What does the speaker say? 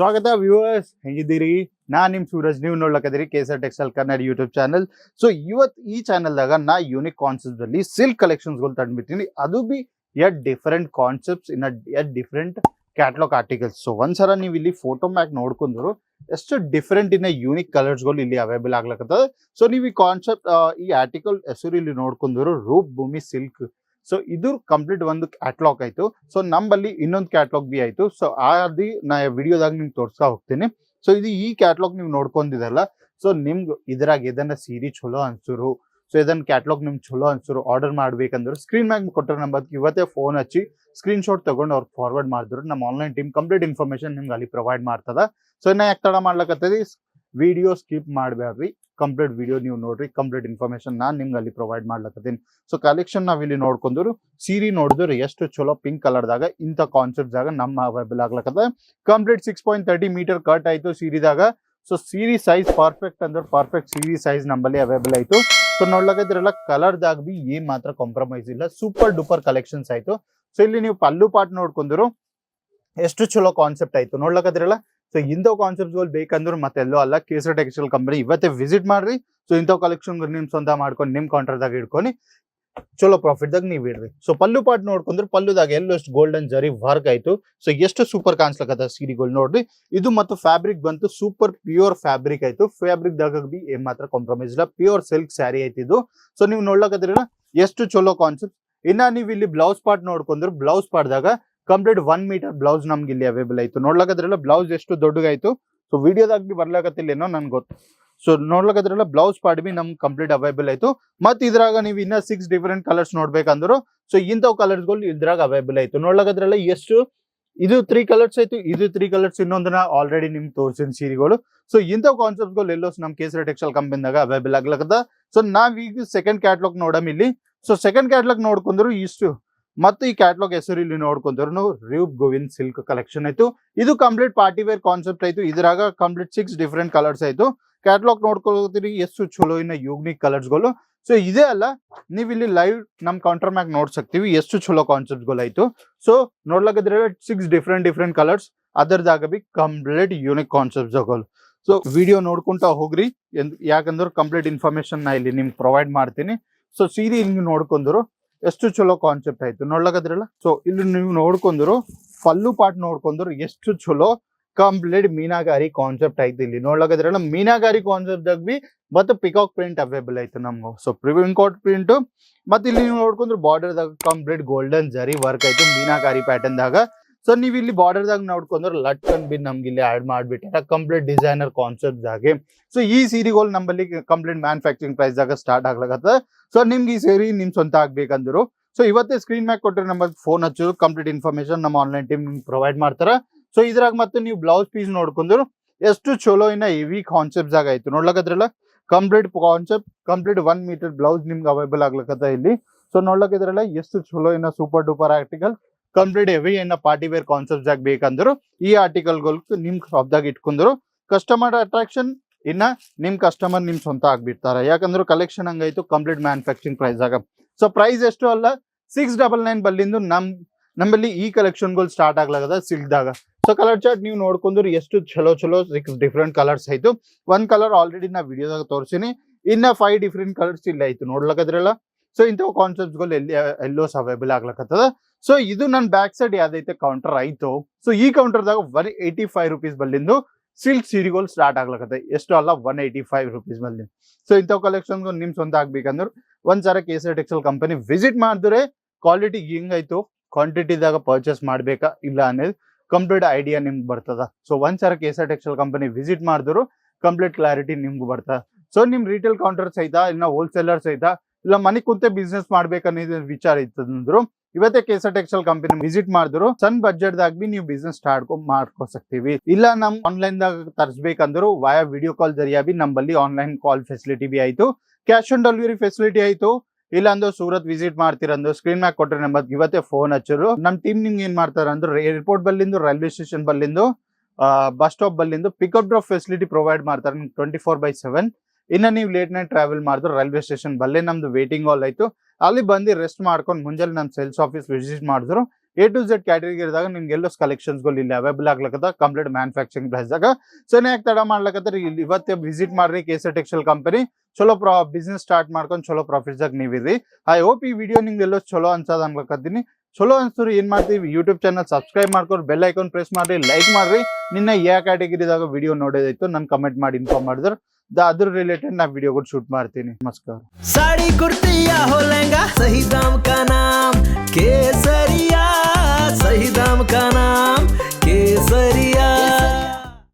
ಸ್ವಾಗತ ವ್ಯೂವರ್ಸ್ ಹೆಂಗಿದ್ದೀರಿ? ನಾ ನಿಮ್ಮ ಸೂರಜ್, ನೀವು ನೋಡ್ಲಕ್ಕದಿರಿ Kesar textile Kannada YouTube channel so ಇವತ್ತು ಈ ಚಾನಲ್ದಾಗ ನಾ ಯೂನಿಕ್ ಕಾನ್ಸೆಪ್ಟ್ ಅಲ್ಲಿ ಸಿಲ್ಕ್ ಕಲೆಕ್ಷನ್ಸ್ಗಳು ತಂದ್ಬಿಟ್ಟಿನಿ. ಅದು B eight different concepts in eight different catalogue articles so ಒಂದ್ಸಲ ನೀವು ಇಲ್ಲಿ ಫೋಟೋ ಮ್ಯಾಕ್ ನೋಡ್ಕೊಂಡ್ರು, ಎಷ್ಟು ಡಿಫರೆಂಟ್ ಇನ್ನ ಯೂನಿಕ್ ಕಲರ್ಸ್ಗಳು ಇಲ್ಲಿ ಅವೈಲೇಬಲ್ ಆಗ್ಲಕತ್ತದ. ಸೊ ನೀವು ಈ ಕಾನ್ಸೆಪ್ಟ್ ಈ ಆರ್ಟಿಕಲ್ ಹೆಸರು ಇಲ್ಲಿ ನೋಡ್ಕೊಂಡ್ರು ರೂಪ್ ಭೂಮಿ ಸಿಲ್ಕ್ ಸೊ ಇದು ಕಂಪ್ಲೀಟ್ ಒಂದು ಕ್ಯಾಟ್ಲಾಗ್ ಆಯ್ತು. ಸೊ ನಂಬಲ್ಲಿ ಇನ್ನೊಂದು ಕ್ಯಾಟ್ಲಾಗ್ ಬಿ ಆಯ್ತು. ಸೊ ಆದಿ ನಾ ವಿಡಿಯೋದಾಗ ನಿಮ್ಗೆ ತೋರಿಸ್ತಾ ಹೋಗ್ತೀನಿ. ಸೊ ಇದು ಈ ಕ್ಯಾಟ್ಲಾಗ್ ನೀವು ನೋಡ್ಕೊಂಡಿದಲ್ಲ ಸೊ ನಿಮ್ಗೆ ಇದ್ರಾಗ ಇದನ್ನ ಸೀರೆ ಚಲೋ ಅನ್ಸರು? ಸೊ ಇದನ್ನ ಕ್ಯಾಟ್ಲಾಗ್ ನಿಮ್ಗೆ ಚಲೋ ಅನ್ಸುರು? ಆರ್ಡರ್ ಮಾಡ್ಬೇಕಂದ್ರೆ ಸ್ಕ್ರೀನ್ ಮ್ಯಾಗ್ ಕೊಟ್ಟರೆ ನಂಬರ್ ಇವತ್ತೇ ಫೋನ್ ಹಚ್ಚಿ ಸ್ಕ್ರೀನ್ ಶಾಟ್ ತಗೊಂಡು ಅವ್ರಿಗೆ ಫಾರ್ವರ್ಡ್ ಮಾಡಿದ್ರು. ನಮ್ಮ ಆನ್ಲೈನ್ ಟೀಮ್ ಕಂಪ್ಲೀಟ್ ಇನ್ಫಾರ್ಮೇಶನ್ ನಿಮ್ಗೆ ಅಲ್ಲಿ ಪ್ರೊವೈಡ್ ಮಾಡ್ತದ. ಸೊ ಇನ್ನ ಯಾಕೆ ತಡ ಮಾಡ್ಲಕತ್ತದಿ ವಿಡಿಯೋ ಸ್ಕಿಪ್ ಮಾಡಬೇಡ್ರಿ ಕಂಪ್ಲೀಟ್ ವಿಡಿಯೋ ನೀವು ನೋಡ್ರಿ. ಕಂಪ್ಲೀಟ್ ಇನ್ಫಾರ್ಮೇಶನ್ ನಾನು ನಿಮ್ಗೆ ಅಲ್ಲಿ ಪ್ರೊವೈಡ್ ಮಾಡ್ಲಕತ್ತೀನಿ. ಸೊ ಕಲೆಕ್ಷನ್ ನಾವು ಇಲ್ಲಿ ನೋಡ್ಕೊಂಡ್ರು, ಸೀರೆ ನೋಡಿದ್ರೆ ಎಷ್ಟು ಚಲೋ ಪಿಂಕ್ ಕಲರ್ದಾಗ ಇಂಥ ಕಾನ್ಸೆಪ್ಟ್ ದಾಗ ನಮ್ಮ available ಆಗ್ಲಕತ್ತ complete six point thirty meter cut ಆಯಿತು ಸೀರಿದಾಗ. ಸೊ ಸೀರಿ ಸೈಜ್ ಪರ್ಫೆಕ್ಟ್ ಅಂದ್ರೆ ಪರ್ಫೆಕ್ಟ್ ಸೀರಿ ಸೈಜ್ ನಮ್ಮಲ್ಲಿ ಅವೈಲೇಬಲ್ ಆಯಿತು. ಸೊ ನೋಡ್ಲಕದ್ರಲ್ಲ ಕಲರ್ದಾಗ ಬಿ ಏನ್ ಮಾತ್ರ ಕಾಂಪ್ರಮೈಸ್ ಇಲ್ಲ. ಸೂಪರ್ ಡೂಪರ್ ಕಲೆಕ್ಷನ್ಸ್ ಆಯಿತು. ಸೊ ಇಲ್ಲಿ ನೀವು ಪಲ್ಲು ಪಾಟ್ ನೋಡ್ಕೊಂಡ್ರು, ಎಷ್ಟು ಚಲೋ ಕಾನ್ಸೆಪ್ಟ್ ಆಯಿತು. ನೋಡ್ಲಕದ್ರಲ್ಲ ಸೊ ಇಂಥ ಕಾನ್ಸೆಪ್ಟ್ಗಳು ಬೇಕಂದ್ರೆ ಮತ್ತೆಲ್ಲೋ ಅಲ್ಲ, ಕೇಸರಿ ಟೆಕ್ಸ್ಟೈಲ್ ಕಂಪನಿ ಇವತ್ತೇ ವಿಸಿಟ್ ಮಾಡ್ರಿ. ಸೊ ಇಂಥ ಕಲೆಕ್ಷನ್ ನಿಮ್ ಸ್ವಂತ ಮಾಡ್ಕೊಂಡು ನಿಮ್ ಕೌಂಟರ್ದಾಗ ಇಟ್ಕೊಂಡು ಚಲೋ ಪ್ರಾಫಿಟ್ ದಾಗ ನೀವ್ ಇಡ್ರಿ. ಸೊ ಪಲ್ಲು ಪಾಟ್ ನೋಡ್ಕೊಂಡ್ರೆ, ಪಲ್ಲುದಾಗ ಎಲ್ಲೋ ಎಷ್ಟು ಗೋಲ್ಡನ್ ಜರಿ ವರ್ಕ್ ಆಯ್ತು. ಸೊ ಎಷ್ಟು ಸೂಪರ್ ಕಾಣಿಸ್ಲಕತ್ತ ಸೀರೆಗಳು ನೋಡ್ರಿ. ಇದು ಮತ್ತು ಫ್ಯಾಬ್ರಿಕ್ ಬಂತು ಸೂಪರ್ ಪ್ಯೂರ್ ಫ್ಯಾಬ್ರಿಕ್ ಆಯ್ತು. ಫ್ಯಾಬ್ರಿಕ್ ದಾಗ ಬಿ ಏನ್ ಮಾತ್ರ ಕಾಂಪ್ರಮೈಸ್ ಇಲ್ಲ. ಪ್ಯೂರ್ ಸಿಲ್ಕ್ ಸ್ಯಾರಿ ಆಯ್ತು ಇದು. ಸೊ ನೀವು ನೋಡ್ಲಕದ್ರಲ್ಲ ಎಷ್ಟು ಚಲೋ ಕಾನ್ಸೆಪ್ಟ್ ಇನ್ನ ನೀವು ಇಲ್ಲಿ ಬ್ಲೌಸ್ ಪಾರ್ಟ್ ನೋಡ್ಕೊಂಡ್ರೆ ಬ್ಲೌಸ್ ಪಾರ್ಟ್ದಾಗ ಕಂಪ್ಲೀಟ್ ಒನ್ ಮೀಟರ್ ಬ್ಲೌಸ್ ನಮ್ಗೆ ಇಲ್ಲಿ ಅವೈಬಲ್ ಆಯ್ತು. ನೋಡ್ಲಾಕದ್ರೆಲ್ಲ ಬ್ಲೌಸ್ ಎಷ್ಟು ದೊಡ್ಡಗಾಯ್ತು ಸೊ ವಿಡಿಯೋದಾಗ ಬಿ ಬರ್ಲಾಕತ್ತಿಲ್ಲೇನೋ ನನ್ಗೆ ಗೊತ್ತು. ಸೊ ನೋಡ್ಲಾಕದ್ರೆಲ್ಲ ಬ್ಲೌಸ್ ಪಾರ್ಟ್ ಬಿ ನಮ್ಗೆ ಕಂಪ್ಲೀಟ್ ಅವೈಬಲ್ ಆಯ್ತು. ಮತ್ತೆ ಇದ್ರಾಗ ನೀವು ಇನ್ನ ಸಿಕ್ಸ್ ಡಿಫರೆಂಟ್ ಕಲರ್ಸ್ ನೋಡ್ಬೇಕಂದ್ರು ಸೊ ಇಂಥವ್ ಕಲರ್ಸ್ಗಳು ಇದ್ರಾಗ ಅವೈಬಲ್ ಆಯ್ತು. ನೋಡ್ಲಾಕದ್ರೆಲ್ಲ ಎಷ್ಟು, ಇದು ತ್ರೀ ಕಲರ್ಸ್ ಆಯ್ತು, ಇದು ತ್ರೀ ಕಲರ್ಸ್ ಇನ್ನೊಂದನ್ನ ಆಲ್ರೆಡಿ ನಿಮ್ಗೆ ತೋರಿಸಿದ ಸೀರೆಗಳು. ಸೊ ಇಂಥವ್ ಕಾನ್ಸೆಪ್ಟ್ಗಳು ಎಲ್ಲೋ ನಮ್ ಕೇಸರಿ ಟೆಕ್ಸ್ಟೈಲ್ ಕಂಪನಿದಾಗ ಅವೈಬಲ್ ಆಗ್ಲಕ್ಕದ ಸೊ ನಾವೀಗ ಸೆಕೆಂಡ್ ಕ್ಯಾಟ್ಲಾಗ್ ನೋಡಮ್ ಇಲ್ಲಿ. ಸೊ ಸೆಕೆಂಡ್ ಕ್ಯಾಟ್ಲಾಗ್ ನೋಡ್ಕೊಂಡ್ರು ಇಷ್ಟು. ಮತ್ತು ಈ ಕ್ಯಾಟ್ಲಾಗ್ ಹೆಸರು ಇಲ್ಲಿ ನೋಡ್ಕೊಂಡ್ರು ರಿಯೂಬ್ ಗೋವಿಂದ್ ಸಿಲ್ಕ್ ಕಲೆಕ್ಷನ್ ಆಯ್ತು. ಇದು ಕಂಪ್ಲೀಟ್ ಪಾರ್ಟಿ ವೇರ್ ಕಾನ್ಸೆಪ್ಟ್ ಆಯ್ತು. ಇದ್ರಾಗ ಕಂಪ್ಲೀಟ್ ಸಿಕ್ಸ್ ಡಿಫ್ರೆಂಟ್ ಕಲರ್ಸ್ ಆಯ್ತು. ಕ್ಯಾಟ್ಲಾಗ್ ನೋಡ್ಕೊಳ್ತೀರಿ, ಎಷ್ಟು ಚಲೋ ಇನ್ನ ಯೂಗ್ನಿಕ್ ಕಲರ್ಸ್ಗಳು ಸೊ ಇದೇ ಅಲ್ಲ, ನೀವು ಇಲ್ಲಿ ಲೈವ್ ನಮ್ ಕೌಂಟರ್ ಮ್ಯಾಗ್ ನೋಡ್ಸಕ್ತಿವಿ, ಎಷ್ಟು ಚಲೋ ಕಾನ್ಸೆಪ್ಟ್ಗಳು ಆಯ್ತು. ಸೊ ನೋಡ್ಲಾಕಿದ್ರೆ ಸಿಕ್ಸ್ ಡಿಫ್ರೆಂಟ್ ಡಿಫ್ರೆಂಟ್ ಕಲರ್ಸ್ ಅದರದಾಗ ಬಿ ಕಂಪ್ಲೀಟ್ ಯೂನಿಕ್ ಕಾನ್ಸೆಪ್ಟ್ಸ್ಗಳು ಸೊ ವಿಡಿಯೋ ನೋಡ್ಕೊಂತ ಹೋಗ್ರಿ. ಯಾಕಂದ್ರೆ ಕಂಪ್ಲೀಟ್ ಇನ್ಫಾರ್ಮೇಶನ್ ನಾ ಇಲ್ಲಿ ನಿಮ್ಗೆ ಪ್ರೊವೈಡ್ ಮಾಡ್ತೀನಿ. ಸೊ ಸೀರೆ ಹಿಂಗ್ ನೋಡ್ಕೊಂಡ್ರು ಎಷ್ಟು ಚಲೋ ಕಾನ್ಸೆಪ್ಟ್ ಆಯ್ತು ನೋಡ್ಲಕದ್ರಲ್ಲ ಸೊ ಇಲ್ಲಿ ನೀವು ನೋಡ್ಕೊಂಡ್ರು, ಪಲ್ಲು ಪಾಟ್ ನೋಡ್ಕೊಂಡ್ರು ಎಷ್ಟು ಚಲೋ ಕಂಪ್ಲೀಟ್ ಮೀನಾಗಾರಿ ಕಾನ್ಸೆಪ್ಟ್ ಆಯ್ತು ಇಲ್ಲಿ. ನೋಡ್ಲಕದ್ರಲ್ಲ ಮೀನಾಗಾರಿ ಕಾನ್ಸೆಪ್ಟ್ದಾಗ ಬಿ, ಮತ್ತೆ ಪಿಕಾಕ್ ಪ್ರಿಂಟ್ ಅವೈಬಲ್ ಆಯ್ತು ನಮ್ಗೆ. ಸೊ ಪ್ರಿವಿಂಗ್ ಕೋಟ್ ಪ್ರಿಂಟು ಮತ್ತು ಇಲ್ಲಿ ನೀವು ನೋಡ್ಕೊಂಡ್ರು ಬಾರ್ಡರ್ದಾಗ ಕಂಪ್ಲೀಟ್ ಗೋಲ್ಡನ್ ಜರಿ ವರ್ಕ್ ಆಯ್ತು ಮೀನಾಗಾರಿ ಪ್ಯಾಟರ್ನ್ ದಾಗ. ಸೊ ನೀವು ಇಲ್ಲಿ ಬಾರ್ಡರ್ ದಾಗ ನೋಡ್ಕೊಂಡ್ರೆ ಲಟ್ಕನ್ ಬಿ ನಮ್ಗೆ ಇಲ್ಲಿ ಆಡ್ ಮಾಡ್ಬಿಟ್ಟಾರ. ಕಂಪ್ಲೀಟ್ ಡಿಸೈನರ್ ಕಾನ್ಸೆಪ್ಟ್ ಆಗಿ ಸೊ ಈ ಸೀರೆಗಳು ನಮ್ಮಲ್ಲಿ ಕಂಪ್ಲೀಟ್ ಮ್ಯಾನುಫ್ಯಾಕ್ಚರಿಂಗ್ ಪ್ರೈಸ್ ದಾಗ ಸ್ಟಾರ್ಟ್ ಆಗ್ಲಕತ್ತ ಸೊ ನಿಮ್ಗೆ ಈ ಸೀರೆ ನಿಮ್ ಸ್ವಂತ ಆಗ್ಬೇಕಂದ್ರು. ಸೊ ಇವತ್ತೇ ಸ್ಕ್ರೀನ್ ಮ್ಯಾಕ್ ಕೊಟ್ಟರೆ ನಮಗೆ ಫೋನ್ ಹಚ್ಚೋದು ಕಂಪ್ಲೀಟ್ ಇನ್ಫಾರ್ಮೇಶನ್ ನಮ್ಮ ಆನ್ಲೈನ್ ಟೀಮ್ ನಿಮ್ಗೆ ಪ್ರೊವೈಡ್ ಮಾಡ್ತಾರ. ಸೊ ಇದ್ರಾಗ ಮತ್ತೆ ನೀವು ಬ್ಲೌಸ್ ಪೀಸ್ ನೋಡ್ಕೊಂಡ್ರು, ಎಷ್ಟು ಚಲೋ ಇನ್ನ ಹೆವಿ ಕಾನ್ಸೆಪ್ಟ್ ಆಗ ಆಯ್ತು. ನೋಡ್ಲಕದ್ರಲ್ಲ complete concept complete one meter blouse ನಿಮ್ಗೆ ಅವೈಲಬಲ್ ಆಗ್ಲಕತ್ತ ಇಲ್ಲಿ. ಸೊ ನೋಡ್ಲಕಿದ್ರಲ್ಲ, ಎಷ್ಟು ಚಲೋ ಇನ್ನ super duper article complete heavy ಇನ್ನ ಪಾರ್ಟಿ ವೇರ್ ಕಾನ್ಸೆಪ್ಟ್ ಆಗಿ ಬೇಕಂದ್ರು, ಈ ಆರ್ಟಿಕಲ್ಗಳು ನಿಮ್ ಶಾಪ್ದಾಗ ಇಟ್ಕೊಂಡ್ರು ಕಸ್ಟಮರ್ ಅಟ್ರಾಕ್ಷನ್ ಇನ್ನ ನಿಮ್ ಕಸ್ಟಮರ್ ನಿಮ್ ಸ್ವಂತ ಆಗ್ಬಿಡ್ತಾರೆ. ಯಾಕಂದ್ರೆ ಕಲೆಕ್ಷನ್ ಹಂಗಾಯ್ತು ಕಂಪ್ಲೀಟ್ ಮ್ಯಾನುಫ್ಯಾಕ್ಚರಿಂಗ್ ಪ್ರೈಸ್ ಆಗ ಸೊ ಪ್ರೈಸ್ ಎಷ್ಟು ಅಲ್ಲ? ಸಿಕ್ಸ್ ಡಬಲ್ ನೈನ್ ಬಲ್ಲಿಂದು ನಮ್, ನಮ್ಮಲ್ಲಿ ಈ ಕಲೆಕ್ಷನ್ಗಳು ಸ್ಟಾರ್ಟ್ ಆಗ್ಲಾಗದ ಸಿಲ್ದಾಗ ಸೊ ಕಲರ್ ಚಾರ್ಟ್ ನೀವು ನೋಡ್ಕೊಂಡ್ರು ಎಷ್ಟು ಚಲೋ ಚಲೋ ಸಿಕ್ಸ್ ಡಿಫ್ರೆಂಟ್ ಕಲರ್ಸ್ ಆಯ್ತು. ಒಂದ್ ಕಲರ್ ಆಲ್ರೆಡಿ ನಾ ವಿಡಿಯೋದಾಗ ತೋರಿಸಿನಿ. ಇನ್ನ ಫೈವ್ ಡಿಫ್ರೆಂಟ್ ಕಲರ್ಸ್ ಇಲ್ಲ ಆಯ್ತು ನೋಡ್ಲಕದ್ರಲ್ಲ? ಸೊ ಇಂಥವು ಕಾನ್ಸೆಪ್ಟ್ಗಳು ಎಲ್ಲಿ, ಎಲ್ಲೋ ಅವೈಬಲ್ ಆಗ್ಲಕತ್ತದ. ಸೊ ಇದು ನನ್ನ ಬ್ಯಾಕ್ ಸೈಡ್ ಯಾವ್ದೈತೆ? ಕೌಂಟರ್ ಆಯ್ತು. ಸೊ ಈ ಕೌಂಟರ್ದಾಗ ಒನ್ ಏಯ್ಟಿ ಫೈವ್ ರುಪೀಸ್ ಬಲ್ಲಿಂದು ಸಿಲ್ಕ್ ಸೀರೆಗಳು ಸ್ಟಾರ್ಟ್ ಆಗ್ಲಕತ್ತೆ. ಎಷ್ಟು ಅಲ್ಲ ಒನ್ ಏಯ್ಟಿ ಫೈವ್ ರುಪೀಸ್ ಬಲ್ಲಿ ಸೊ ಇಂಥ ಕಲೆಕ್ಷನ್ ನಿಮ್ ಸ್ವಂತ ಆಗ್ಬೇಕಂದ್ರೆ ಒಂದ್ಸಲ ಆರ್ ಟೆಕ್ಸ್ಟೈಲ್ ಕಂಪನಿ ವಿಸಿಟ್ ಮಾಡಿದ್ರೆ ಕ್ವಾಲಿಟಿ ಹೆಂಗಾಯ್ತು? ಕ್ವಾಂಟಿಟಿದಾಗ ಪರ್ಚೇಸ್ ಮಾಡ್ಬೇಕಾ? ಇಲ್ಲ ಅನ್ನೋದು ಕಂಪ್ಲೀಟ್ ಐಡಿಯಾ ನಿಮ್ಗೆ ಬರ್ತದ. ಸೊ ಒಂದ್ಸಲ ಆರ್ ಟೆಕ್ಸ್ಟೈಲ್ ಕಂಪನಿ ವಿಸಿಟ್ ಮಾಡಿದ್ರು ಕಂಪ್ಲೀಟ್ ಕ್ಲಾರಿಟಿ ನಿಮ್ಗೆ ಬರ್ತದ. ಸೊ ನಿಮ್ ರಿಟೇಲ್ ಕೌಂಟರ್ ಸಹಿತ ಇಲ್ಲ ಹೋಲ್ಸೇಲರ್ ಸಹಿತ ಇಲ್ಲ ಮನೆ ಕುಂತೆ ಬಿಸ್ನೆಸ್ ಮಾಡ್ಬೇಕನ್ನೋದು ವಿಚಾರ ಇತ್ತಂದ್ರು. ಇವತ್ತೇ ಕೇಸರ್ ಟೆಕ್ಸ್ಟೈಲ್ ಕಂಪನಿ ವಿಸಿಟ್ ಮಾಡಿದ್ರು. ಸಣ್ಣ ಬಜೆಟ್ ದಾಗ ಬಿ ನೀವು ಬಿಸ್ನೆಸ್ ಸ್ಟಾರ್ಟ್ ಮಾಡ್ಕೊಸಕ್ತಿವಿ. ಇಲ್ಲ ನಮ್ ಆನ್ಲೈನ್ ದಾಗ ತರಿಸ್ಬೇಕಂದ್ರು ವಾಯಾ ವಿಡಿಯೋ ಕಾಲ್ ಜರಿಯಾ ಬಿ ನಮ್ಮಲ್ಲಿ ಆನ್ಲೈನ್ ಕಾಲ್ ಫೆಸಿಲಿಟಿ ಬಿ ಆಯ್ತು. ಕ್ಯಾಶ್ ಆನ್ ಡೆಲಿವರಿ ಫೆಸಿಲಿಟಿ ಆಯ್ತು. ಇಲ್ಲ ಅಂದು ಸೂರತ್ ವಿಸಿಟ್ ಮಾಡ್ತೀರಂದು ಸ್ಕ್ರೀನ್ ಮ್ಯಾಕ್ ಕೊಟ್ರೆ ನಂಬರ್ ಇವತ್ತೇ ಫೋನ್ ಹಚ್ಚರು. ನಮ್ ಟೀಮ್ ನಿಮ್ಗೆ ಏನ್ ಮಾಡ್ತಾರೆ ಅಂದ್ರೆ ಏರ್ಪೋರ್ಟ್ ಬಲ್ಲಿಂದು ರೈಲ್ವೆ ಸ್ಟೇಷನ್ ಬಲ್ಲಿಂದು ಬಸ್ ಸ್ಟಾಪ್ ಬಲ್ಲಿಂದು ಪಿಕಪ್ ಡ್ರಾಪ್ ಫೆಸಿಲಿಟಿ ಪ್ರೊವೈಡ್ ಮಾಡ್ತಾರೆ. ಟ್ವೆಂಟಿ ಫೋರ್ ಬೈ ಸೆವೆನ್ ಇನ್ನ ನೀವು ಲೇಟ್ ನೈಟ್ ಟ್ರಾವೆಲ್ ಮಾಡಿದ್ರು ರೈಲ್ವೆ ಸ್ಟೇಷನ್ ಬಲ್ಲೇ ನಮ್ದು ವೇಟಿಂಗ್ ಹಾಲ್ ಆಯ್ತು. ಅಲ್ಲಿ ಬಂದು ರೆಸ್ಟ್ ಮಾಡ್ಕೊಂಡು ಮುಂಜಾನೆ ನಮ್ಮ ಸೇಲ್ಸ್ ಆಫೀಸ್ ವಿಸಿಟ್ ಮಾಡಿದ್ರು. ಎ ಟು ಝೆಡ್ ಕ್ಯಾಟಗರಿ ಇರಿದಾಗ ನಿಮ್ಗೆ ಎಲ್ಲೋ ಕಲೆಕ್ಷನ್ಸ್ಗಳು ಇಲ್ಲಿ ಅವೈಬಲ್ ಆಗ್ಲಕ್ಕದ ಕಂಪ್ಲೀಟ್ ಮ್ಯಾನುಫ್ಯಾಕ್ಚರಿಂಗ್ ಪ್ಲೇಸ್ದಾಗ ಸೊ ಯಾಕೆ ತಡ ಮಾಡ್ಲಕತ್ತರ? ಇಲ್ಲಿ ಇವತ್ತೇ ವಿಸಿಟ್ ಮಾಡ್ರಿ ಕೇಸರ್ ಟೆಕ್ಸ್ಟೈಲ್ ಕಂಪನಿ ಚಲೋ ಪ್ರಾ ಬಿಸ್ನೆಸ್ ಸ್ಟಾರ್ಟ್ ಮಾಡ್ಕೊಂಡು ಚಲೋ ಪ್ರಾಫಿಟ್ಸ್ ನೀವು ನೀವಿರಿ. ಐ ಹೋಪ್ ಈ ವಿಡಿಯೋ ನಿಮ್ಗೆ ಎಲ್ಲೋ ಚಲೋ ಅನ್ಸೋದು ಅನ್ಲಕತ್ತೀನಿ. ಚಲೋ ಅನ್ಸೋರು ಏನ್ ಮಾಡ್ತೀವಿ? ಯೂಟ್ಯೂಬ್ ಚಾನಲ್ ಸಬ್ಸ್ಕ್ರೈಬ್ ಮಾಡ್ಕೊಂಡು ಬೆಲ್ ಐಕಾನ್ ಪ್ರೆಸ್ ಮಾಡ್ರಿ ಲೈಕ್ ಮಾಡ್ರಿ. ನಿನ್ನ ಯಾವ ಕ್ಯಾಟಗರಿದಾಗ ವಿಡಿಯೋ ನೋಡೋದಾಯ್ತು, ನನ್ ಕಮೆಂಟ್ ಮಾಡಿ ಇನ್ಫಾರ್ಮ್ ಮಾಡಿದ್ರೆ. दादर रिलेटेड ना वीडियो को शूट मारते नमस्कार साड़ी कुर्तिया हो लेंगा सही दाम का नाम, केसरिया, सही दाम का नाम, केसरिया।